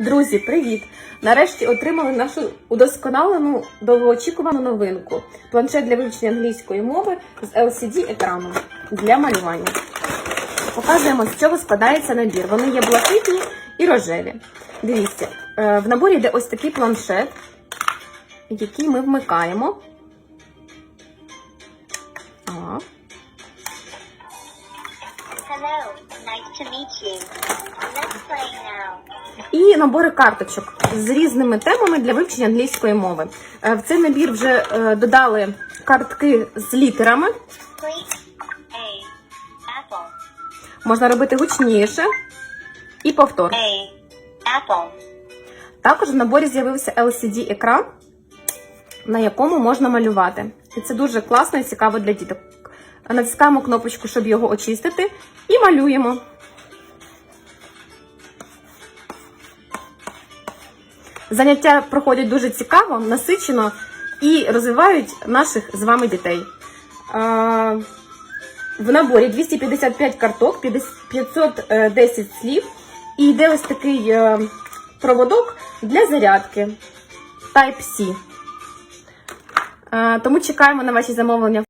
Друзі, привіт! Нарешті отримали нашу удосконалену довгоочікувану новинку планшет для вивчення англійської мови з LCD екраном для малювання. Показуємо, з чого складається набір. Вони є блакитні і рожеві. Дивіться, е, в наборі йде ось такий планшет, який ми вмикаємо. Hello, nice to meet you. І набори карточок з різними темами для вивчення англійської мови. Е, В цей набір вже е, додали картки з літерами. Можна робити гучніше. І повтор. Також в наборі з'явився LCD-екран, на якому можна малювати. І це дуже класно і цікаво для діток. Натискаємо кнопочку, щоб його очистити, і малюємо. Заняття проходять дуже цікаво, насичено і розвивають наших з вами дітей. В наборі 255 карток, 510 слів, і йде ось такий е, проводок для зарядки Type-C. Е, Тому чекаємо на ваші замовлення.